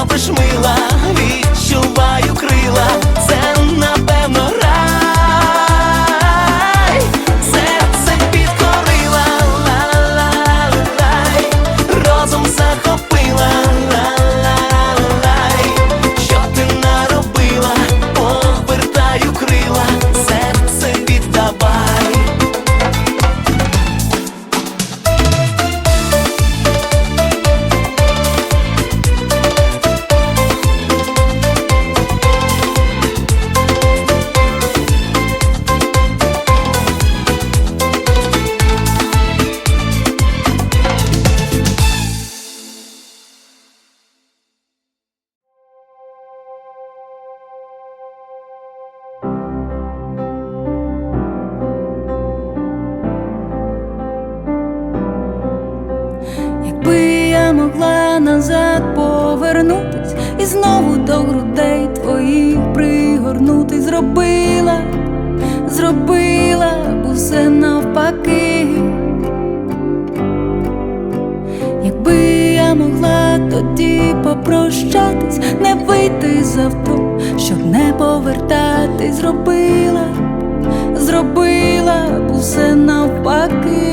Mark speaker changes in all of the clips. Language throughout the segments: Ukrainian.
Speaker 1: робиш мила
Speaker 2: від знову до грудей твоїх пригорнути. Зробила, зробила усе навпаки, якби я могла тоді попрощатись, не вийти з авто, щоб не повертатись, зробила, зробила усе навпаки.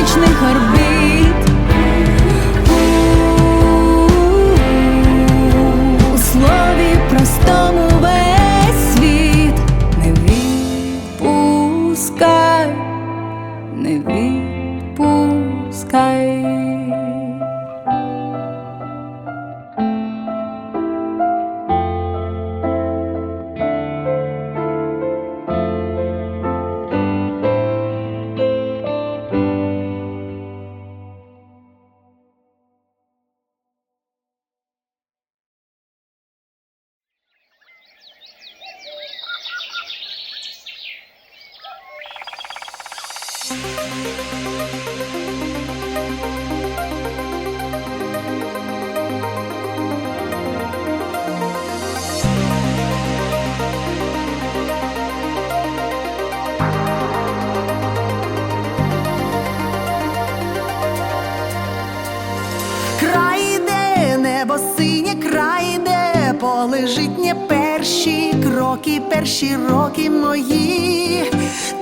Speaker 3: північний харбів. Лежить перші кроки, перші роки мої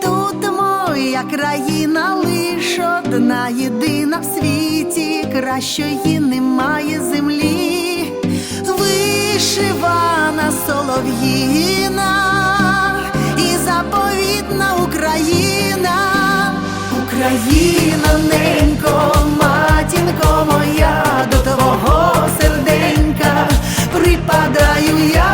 Speaker 3: тут. Моя країна лиш одна, єдина в світі, кращої немає землі, вишивана солов'їна і заповітна Україна, Україна, ненько, матінко моя, до твого серденька припадаю я.